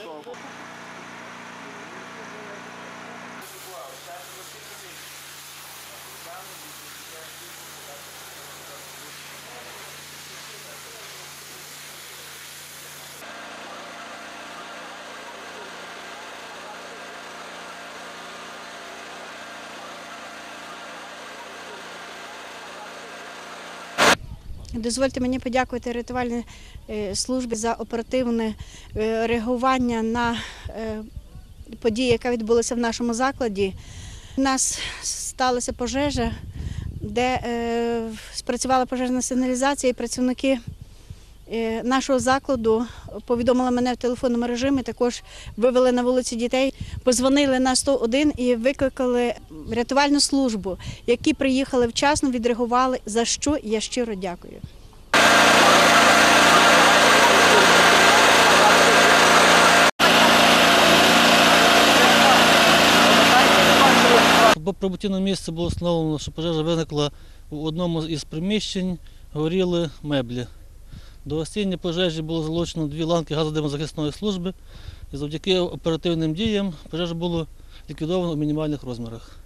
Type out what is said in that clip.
没说过。Дозвольте мені подякувати рятувальній е, службі за оперативне е, реагування на е, події, яка відбулася в нашому закладі. У нас сталася пожежа, де спрацювала пожежна сигналізація, і працівники нашого закладу повідомили мене в телефонному режимі. Також вивели на вулицю дітей, позвонили на 101 і викликали рятувальну службу, які приїхали вчасно, відреагували. За що я щиро дякую. По прибутті на місце було встановлено, що пожежа виникла у одному із приміщень, горіли меблі. До осінньої пожежі було залучено дві ланки газодимозахисної служби, і завдяки оперативним діям пожежа було ліквідовано у мінімальних розмірах.